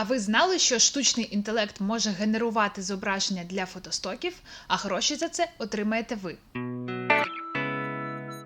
А ви знали, що штучний інтелект може генерувати зображення для фотостоків, а гроші за це отримаєте ви?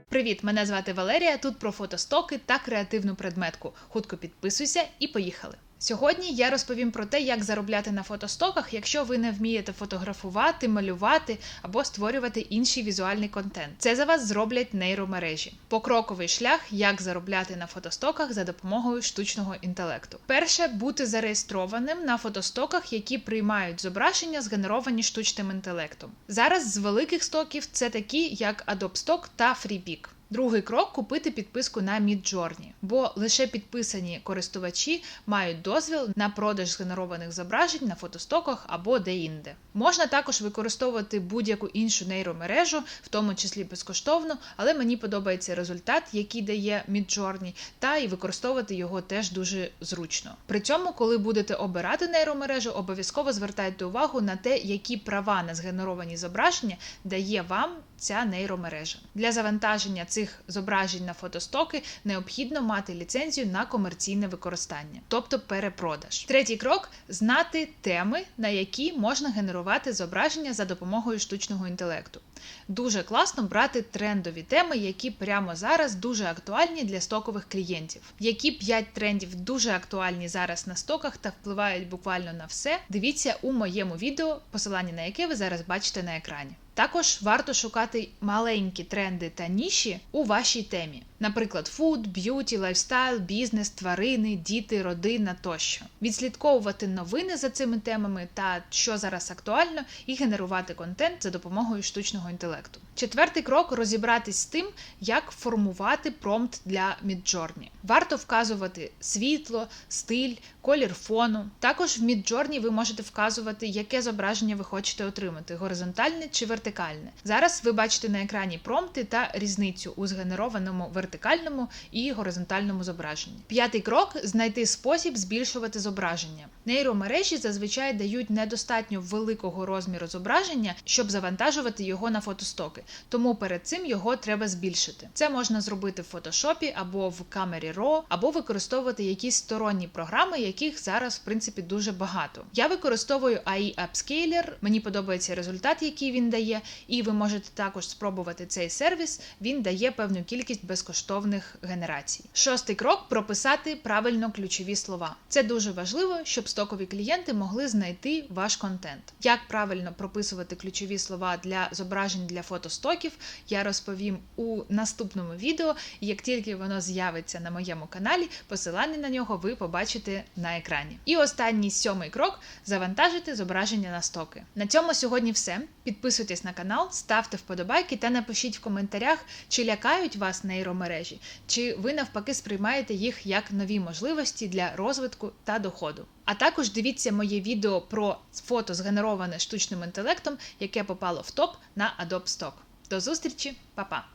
Привіт, мене звати Валерія. Тут про фотостоки та креативну предметку. Хутко підписуйся і поїхали. Сьогодні я розповім про те, як заробляти на фотостоках, якщо ви не вмієте фотографувати, малювати або створювати інший візуальний контент. Це за вас зроблять нейромережі. Покроковий шлях, як заробляти на фотостоках за допомогою штучного інтелекту. Перше бути зареєстрованим на фотостоках, які приймають зображення, згенеровані штучним інтелектом. Зараз з великих стоків це такі, як Adobe Stock та FreePic. Другий крок купити підписку на Midjourney, бо лише підписані користувачі мають дозвіл на продаж згенерованих зображень на фотостоках або де-інде. Можна також використовувати будь-яку іншу нейромережу, в тому числі безкоштовно, але мені подобається результат, який дає Midjourney, та і використовувати його теж дуже зручно. При цьому, коли будете обирати нейромережу, обов'язково звертайте увагу на те, які права на згенеровані зображення дає вам ця нейромережа. Для завантаження цих зображень на фотостоки необхідно мати ліцензію на комерційне використання, тобто перепродаж. Третій крок знати теми, на які можна генерувати зображення за допомогою штучного інтелекту. Дуже класно брати трендові теми, які прямо зараз дуже актуальні для стокових клієнтів. Які 5 трендів дуже актуальні зараз на стоках та впливають буквально на все. Дивіться у моєму відео, посилання на яке ви зараз бачите на екрані. Також варто шукати маленькі тренди та ніші у вашій темі, наприклад, фуд, б'юті, лайфстайл, бізнес, тварини, діти, родина тощо. Відслідковувати новини за цими темами та що зараз актуально, і генерувати контент за допомогою штучного інтелекту. Четвертий крок розібратись з тим, як формувати промпт для Midjourney. Варто вказувати світло, стиль, колір фону. Також в Midjourney ви можете вказувати, яке зображення ви хочете отримати горизонтальне чи вертикальне. Зараз ви бачите на екрані промпти та різницю у згенерованому вертикальному і горизонтальному зображенні. П'ятий крок знайти спосіб збільшувати зображення. Нейромережі зазвичай дають недостатньо великого розміру зображення, щоб завантажувати його на фотостоки, тому перед цим його треба збільшити. Це можна зробити в фотошопі або в камері RAW, або використовувати якісь сторонні програми, яких зараз в принципі дуже багато. Я використовую AI Upscaler, мені подобається результат, який він дає, і ви можете також спробувати цей сервіс. Він дає певну кількість безкоштовних генерацій. Шостий крок прописати правильно ключові слова. Це дуже важливо, щоб стокові клієнти могли знайти ваш контент. Як правильно прописувати ключові слова для зображень для фотостоків, я розповім у наступному відео. Як тільки воно з'явиться на моєму каналі, посилання на нього ви побачите на екрані. І останній сьомий крок завантажити зображення на стоки. На цьому сьогодні все. Підписуйтесь на канал, ставте вподобайки та напишіть в коментарях, чи лякають вас нейромережі, чи ви навпаки сприймаєте їх як нові можливості для розвитку та доходу. А також дивіться моє відео про фото згенероване штучним інтелектом, яке попало в топ на Adobe Stock. До зустрічі, Па-па!